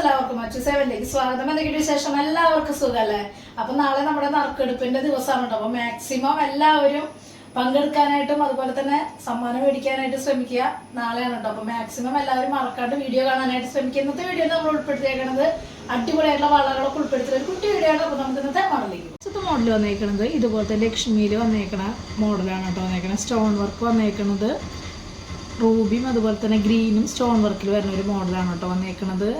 എല്ലാവർക്കും മറ്റു സേവനിലേക്ക് സ്വാഗതം. എന്തെങ്കിലും വിശേഷം? എല്ലാവർക്കും സുഖമല്ലേ അപ്പൊ നാളെ നമ്മുടെ നറുക്കെടുപ്പിന്റെ ദിവസമാണ് അപ്പൊ മാക്സിമം എല്ലാവരും പങ്കെടുക്കാനായിട്ടും അതുപോലെ തന്നെ സമ്മാനം മേടിക്കാനായിട്ട് ശ്രമിക്കുക നാളെയാണ് കേട്ടോ അപ്പൊ മാക്സിമം എല്ലാവരും മറക്കാണ്ട് വീഡിയോ കാണാനായിട്ട് ശ്രമിക്കുക. ഇന്നത്തെ വീഡിയോ നമ്മൾ ഉൾപ്പെടുത്തിയേക്കുന്നത് അടിപൊളിയായിട്ടുള്ള വളകളൊക്കെ ഉൾപ്പെടുത്തിയ ഒരു കുട്ടി വീഡിയോ ആണ്. അപ്പൊ നമുക്ക് ഇന്നത്തെ മോഡലിലേക്ക് ഇന്നത്തെ മോഡൽ വന്നേക്കുന്നത് ഇതുപോലത്തെ ലക്ഷ്മിയിൽ വന്നേക്കണ മോഡലാണ് കേട്ടോ വന്നേക്കണത് സ്റ്റോൺ വർക്ക് വന്നേക്കണത് റൂബിയും അതുപോലെ തന്നെ ഗ്രീനും സ്റ്റോൺ വർക്കിൽ വരുന്ന ഒരു മോഡലാണ് കേട്ടോ വന്നേക്കണത്.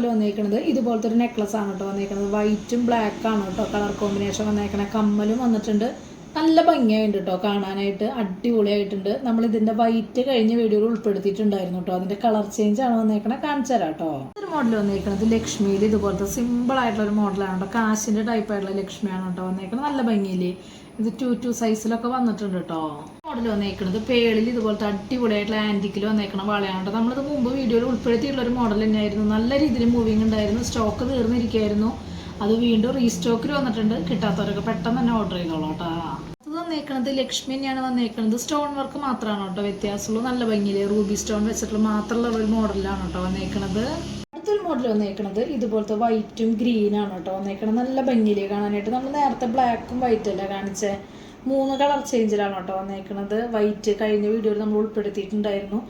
മോഡൽ വന്നേക്കുന്നത് ഇതുപോലത്തെ ഒരു നെക്ലസ് ആണ് കേട്ടോ വന്നേക്കുന്നത് വൈറ്റും ബ്ലാക്ക് ആണ് കേട്ടോ കളർ കോമ്പിനേഷൻ വന്നേക്കണ. കമ്മലും വന്നിട്ടുണ്ട്. നല്ല ഭംഗിയായിട്ടുണ്ട് കേട്ടോ കാണാനായിട്ട്. അടിപൊളിയായിട്ടുണ്ട്. നമ്മൾ ഇതിന്റെ വൈറ്റ് കഴിഞ്ഞ വീഡിയോയിൽ ഉൾപ്പെടുത്തിയിട്ടുണ്ടായിരുന്നു കേട്ടോ. അതിന്റെ കളർ ചേഞ്ച് ആണ് വന്നേക്കണ. കാണിച്ചു തരാം കേട്ടോ. ഒരു മോഡൽ വന്നേക്കുന്നത് ലക്ഷ്മിയിൽ ഇതുപോലത്തെ സിമ്പിൾ ആയിട്ടുള്ള ഒരു മോഡലാണ് കേട്ടോ. കാശിന്റെ ടൈപ്പ് ആയിട്ടുള്ള ലക്ഷ്മിയാണ് കേട്ടോ വന്നേക്കുന്നത് നല്ല ഭംഗിയില്ലേ? ഇത് ടു ടു സൈസിലൊക്കെ വന്നിട്ടുണ്ട് കേട്ടോ. മോഡൽ വന്നേക്കണത്. പേളിൽ ഇതുപോലത്തെ അടിപൊളിയായിട്ടുള്ള ആന്റിക്കിൽ വന്നേക്കണ വളയാണ് നമ്മളത് മുമ്പ് വീഡിയോയിൽ ഉൾപ്പെടുത്തിയിട്ടുള്ള ഒരു മോഡൽ തന്നെയായിരുന്നു. നല്ല രീതിയിൽ മൂവിങ് ഉണ്ടായിരുന്നു. സ്റ്റോക്ക് തീർന്നിരിക്കുകയായിരുന്നു. അത് വീണ്ടും റീസ്റ്റോക്കിൽ വന്നിട്ടുണ്ട്. കിട്ടാത്തവരൊക്കെ പെട്ടെന്ന് തന്നെ ഓർഡർ ചെയ്തോളാം കേട്ടോ. അത് വന്നേക്കണത് ലക്ഷ്മി തന്നെയാണ് വന്നേക്കണത്. സ്റ്റോൺ വർക്ക് മാത്രമാണ് കേട്ടോ വ്യത്യാസമുള്ളൂ നല്ല ഭംഗിയിൽ റൂബി സ്റ്റോൺ വെച്ചിട്ടുള്ള മാത്രമുള്ള ഒരു മോഡലാണ് കേട്ടോ വന്നേക്കണത്. അടുത്തൊരു മോഡൽ വന്നേക്കണത് ഇതുപോലത്തെ വൈറ്റും ഗ്രീനാണ് കേട്ടോ വന്നേക്കണത്. നല്ല ഭംഗിയിൽ കാണാനായിട്ട്. നമ്മൾ നേരത്തെ ബ്ലാക്കും വൈറ്റും അല്ലേ കാണിച്ചേ? മൂന്ന് കളർ ചേഞ്ചിലാണ് കേട്ടോ വന്നേക്കുന്നത് വൈറ്റ് കഴിഞ്ഞ വീഡിയോയിൽ നമ്മൾ ഉൾപ്പെടുത്തിയിട്ടുണ്ടായിരുന്നു.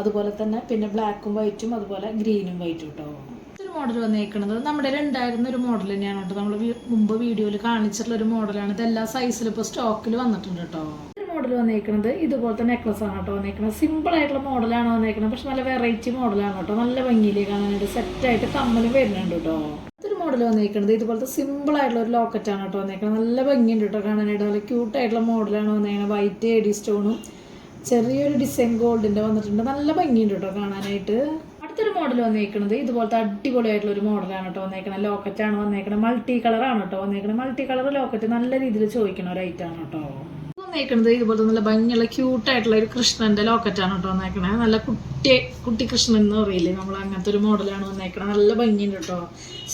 അതുപോലെ തന്നെ പിന്നെ ബ്ലാക്കും വൈറ്റും അതുപോലെ ഗ്രീനും വൈറ്റും കേട്ടോ ഒരു മോഡൽ വന്നേക്കുന്നത് നമ്മുടെ ഉണ്ടായിരുന്ന ഒരു മോഡൽ തന്നെയാണ് കേട്ടോ. നമ്മൾ മുമ്പ് വീഡിയോയിൽ കാണിച്ചിട്ടുള്ള ഒരു മോഡലാണ് ഇത് എല്ലാ സൈസിലും ഇപ്പോൾ സ്റ്റോക്കിൽ വന്നിട്ടുണ്ട് കേട്ടോ മോഡൽ വന്നേക്കുന്നത് ഇതുപോലത്തെ നെക്ലസ് ആണ് കേട്ടോ വന്നേക്കുന്നത് സിമ്പിൾ ആയിട്ടുള്ള മോഡലാണ് വന്നേക്കുന്നത് പക്ഷെ നല്ല വെറൈറ്റി മോഡലാണ് കേട്ടോ നല്ല ഭംഗിയിലേക്ക് കാണാനായിട്ട് സെറ്റായിട്ട് കമ്മലും വരുന്നുണ്ട് കേട്ടോ മോഡൽ വന്നേക്കുന്നത് ഇതുപോലത്തെ സിമ്പിൾ ആയിട്ടുള്ള ഒരു ലോക്കറ്റ് ആണ് കേട്ടോ വന്നേക്കുന്നത് നല്ല ഭംഗിയുണ്ട് കേട്ടോ കാണാനായിട്ട്. നല്ല ക്യൂട്ട് ആയിട്ടുള്ള മോഡലാണ് വന്നേക്കുന്നത് വൈറ്റ് എഡി സ്റ്റോണും ചെറിയൊരു ഡിസൈൻ ഗോൾഡിന്റെ വന്നിട്ടുണ്ട്. നല്ല ഭംഗിയുണ്ട് കേട്ടോ കാണാനായിട്ട്. അടുത്തൊരു മോഡൽ വന്നേക്കുന്നത് ഇതുപോലത്തെ അടിപൊളിയായിട്ടുള്ള ഒരു മോഡലാണ് കേട്ടോ വന്നേക്കുന്നത് ലോക്കറ്റ് ആണ് വന്നേക്കണത്. മൾട്ടി കളർ ആണ് കേട്ടോ വന്നേക്കുന്നത് മൾട്ടി കളർ ലോക്കറ്റ് നല്ല രീതിയിൽ ചോദിക്കണ ഒരു ഐറ്റം ആണ് കേട്ടോ. ഇതുപോലെ ഇതുപോലത്തെ നല്ല ഭംഗിയുള്ള ക്യൂട്ടായിട്ടുള്ള ഒരു കൃഷ്ണന്റെ ലോക്കറ്റാണ് കേട്ടോ നയിക്കണേ നല്ല കുട്ടി കുട്ടി കൃഷ്ണൻ എന്ന് പറയില്ലേ? നമ്മൾ അങ്ങനത്തെ ഒരു മോഡലാണ് നയിക്കണത് നല്ല ഭംഗിയുണ്ട് കേട്ടോ.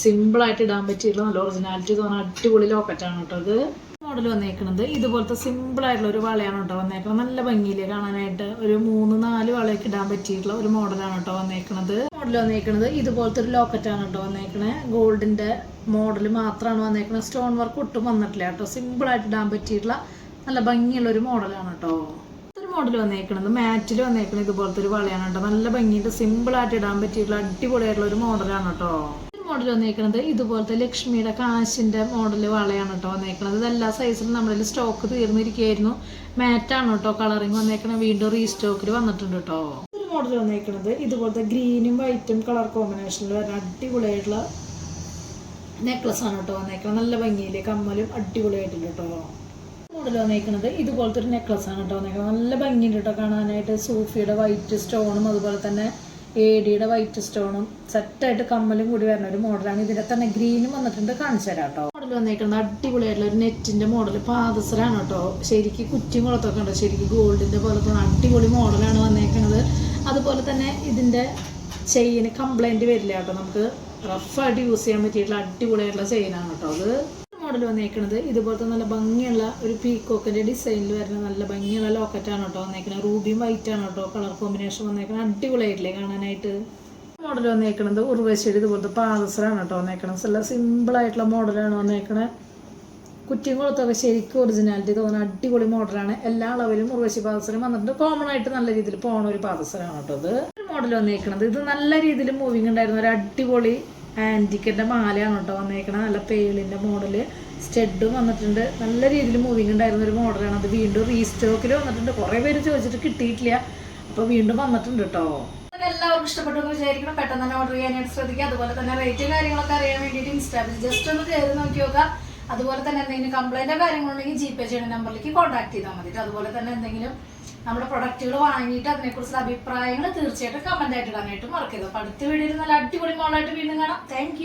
സിമ്പിൾ ആയിട്ട് ഇടാൻ പറ്റിയിട്ടുള്ള നല്ല ഒറിജിനാലിറ്റി തോന്നുന്ന അടിപൊളി ലോക്കറ്റാണ് കേട്ടോ ഇത്. മോഡൽ വന്നേക്കുന്നത് ഇതുപോലത്തെ സിമ്പിൾ ആയിട്ടുള്ള ഒരു വളയാണ് കേട്ടോ വന്നേക്കണത്. നല്ല ഭംഗിയിൽ കാണാനായിട്ട്? ഒരു മൂന്ന് നാല് വളയൊക്കെ ഇടാൻ പറ്റിയിട്ടുള്ള ഒരു മോഡലാണ് കേട്ടോ വന്നേക്കുന്നത് മോഡൽ വന്നേക്കുന്നത് ഇതുപോലത്തെ ഒരു ലോക്കറ്റാണ് കേട്ടോ വന്നേക്കണേ ഗോൾഡിന്റെ മോഡൽ മാത്രമാണ് വന്നേക്കുന്നത് സ്റ്റോൺ വർക്ക് ഒട്ടും വന്നിട്ടില്ല കേട്ടോ. സിമ്പിൾ ആയിട്ട് ഇടാൻ പറ്റിയിട്ടുള്ള നല്ല ഭംഗിയുള്ള ഒരു മോഡലാണ് കേട്ടോ ഒരു മോഡൽ വന്നേക്കണത്. മാറ്റിൽ വന്നേക്കണത് ഇതുപോലത്തെ ഒരു വളയാണ് കേട്ടോ നല്ല ഭംഗിയിട്ട് സിമ്പിൾ ആയിട്ട് ഇടാൻ പറ്റിയിട്ടുള്ള അടിപൊളിയായിട്ടുള്ള ഒരു മോഡലാണ് കേട്ടോ മോഡൽ വന്നേക്കണത് ഇതുപോലത്തെ ലക്ഷ്മിയുടെ കാശിന്റെ മോഡൽ വളയാണ് കേട്ടോ ഇത് എല്ലാ സൈസിലും നമ്മുടെ സ്റ്റോക്ക് തീർന്നിരിക്കുകയായിരുന്നു. മാറ്റാണ് കേട്ടോ കളറിങ് വന്നേക്കണത്. വീണ്ടും റീസ്റ്റോക്കിൽ വന്നിട്ടുണ്ട് കേട്ടോ ഒരു മോഡൽ വന്നേക്കണത് ഇതുപോലത്തെ ഗ്രീനും വൈറ്റും കളർ കോമ്പിനേഷനിൽ വരുന്ന അടിപൊളിയായിട്ടുള്ള നെക്ലസ് ആണ് കേട്ടോ വന്നേക്കണം നല്ല ഭംഗിയിൽ കമ്മലും അടിപൊളിയായിട്ടുണ്ട് കേട്ടോ മോഡൽ വന്നേക്കണത് ഇതുപോലത്തെ ഒരു നെക്ലസ് ആണ് കേട്ടോ വന്നേക്കണത് നല്ല ഭംഗിയുണ്ട് കേട്ടോ കാണാനായിട്ട്. സൂഫിയുടെ വൈറ്റ് സ്റ്റോണും അതുപോലെ തന്നെ എ ഡിയുടെ വൈറ്റ് സ്റ്റോണും സെറ്റായിട്ട് കമ്മലും കൂടി വരുന്ന ഒരു മോഡലാണ് ഇതിന്റെ തന്നെ ഗ്രീനും വന്നിട്ടുണ്ട്. കാണിച്ചു തരാം കേട്ടോ മോഡൽ വന്നേക്കുന്നത് അടിപൊളിയായിട്ടുള്ള ഒരു നെറ്റിന്റെ മോഡൽ പാദസരാണ് കേട്ടോ ശരിക്കും കുറ്റി മുളത്തൊക്കെ ഉണ്ട്. ശരിക്കും ഗോൾഡിന്റെ പോലത്തെ അടിപൊളി മോഡലാണ് വന്നേക്കുന്നത് അതുപോലെ തന്നെ ഇതിന്റെ ചെയിന് കംപ്ലൈന്റ് വരില്ല കേട്ടോ നമുക്ക് റഫായിട്ട് യൂസ് ചെയ്യാൻ പറ്റിയിട്ടുള്ള അടിപൊളിയായിട്ടുള്ള ചെയിനാണ് കേട്ടോ അത്. മോഡൽ വന്നേക്കുന്നത് ഇതുപോലത്തെ നല്ല ഭംഗിയുള്ള ഒരു പീക്കോക്കിന്റെ ഡിസൈനിൽ വരുന്ന നല്ല ഭംഗിയുള്ള ലോക്കറ്റാണ് കേട്ടോ വന്നേക്കുന്നത് റൂബിയും വൈറ്റ് ആണ് കേട്ടോ. കളർ കോമ്പിനേഷൻ വന്നേക്കുന്നത് അടിപൊളിയായിട്ടില്ലേ കാണാനായിട്ട്? മോഡൽ വന്നേക്കുന്നത് ഉർവശേരി ഇതുപോലത്തെ പാദസറാണ് കേട്ടോ വന്നേക്കണത്. നല്ല സിമ്പിൾ ആയിട്ടുള്ള മോഡലാണ് വന്നേക്കണത്. കുറ്റിയും കുളത്തൊക്കെ ശരിക്കും ഒറിജിനാലിറ്റി തോന്നുന്ന അടിപൊളി മോഡലാണ് എല്ലാ അളവിലും ഉർവശി പാദസരം വന്നിട്ടുണ്ട്. കോമൺ ആയിട്ട് നല്ല രീതിയിൽ പോണ ഒരു പാദസരമാണ് കേട്ടോ ഇത്. മോഡൽ വന്നേക്കുന്നത് ഇത് നല്ല രീതിയിൽ മൂവിങ് ഉണ്ടായിരുന്ന ഒരു അടിപൊളി ആന്റിക്കിന്റെ മാലയാണ് കേട്ടോ വന്നേക്കണത്. നല്ല പേളിന്റെ മോഡൽ സ്റ്റെഡും വന്നിട്ടുണ്ട്. നല്ല രീതിയിൽ മൂവിങ് ഉണ്ടായിരുന്ന ഒരു മോഡലാണ് അത് വീണ്ടും റീസ്റ്റോക്കിൽ വന്നിട്ടുണ്ട്. കുറേ പേര് ചോദിച്ചിട്ട് കിട്ടിയിട്ടില്ല. അപ്പോൾ വീണ്ടും വന്നിട്ടുണ്ട് കേട്ടോ എല്ലാവർക്കും ഇഷ്ടപ്പെട്ടു എന്ന് വിചാരിക്കണം പെട്ടെന്ന് തന്നെ ഓർഡർ ചെയ്യാനായിട്ട് ശ്രദ്ധിക്കുക അതുപോലെ തന്നെ റേറ്റും കാര്യങ്ങളൊക്കെ അറിയാൻ വേണ്ടിയിട്ട് ഇൻസ്റ്റാഗ്രാമിൽ ജസ്റ്റ് ഒന്ന് കയറി നോക്കി നോക്കുക. അതുപോലെ തന്നെ എന്തെങ്കിലും കംപ്ലൈന്റോ കാര്യങ്ങളുണ്ടെങ്കിൽ ജി പേ ചെയ്യുന്ന നമ്പറിലേക്ക് കോൺടാക്ട് ചെയ്താൽ മതി അതുപോലെ തന്നെ എന്തെങ്കിലും നമ്മുടെ പ്രൊഡക്റ്റുകൾ വാങ്ങിയിട്ട് അതിനെക്കുറിച്ചുള്ള അഭിപ്രായങ്ങൾ തീർച്ചയായിട്ടും കമന്റ് ആയിട്ട് ഇടാനായിട്ട് മറക്കരുത്. അപ്പൊ അടുത്ത വീഡിയോയിൽ നല്ല അടിപൊളി മോളായിട്ട് വീണ്ടും കാണാം. താങ്ക്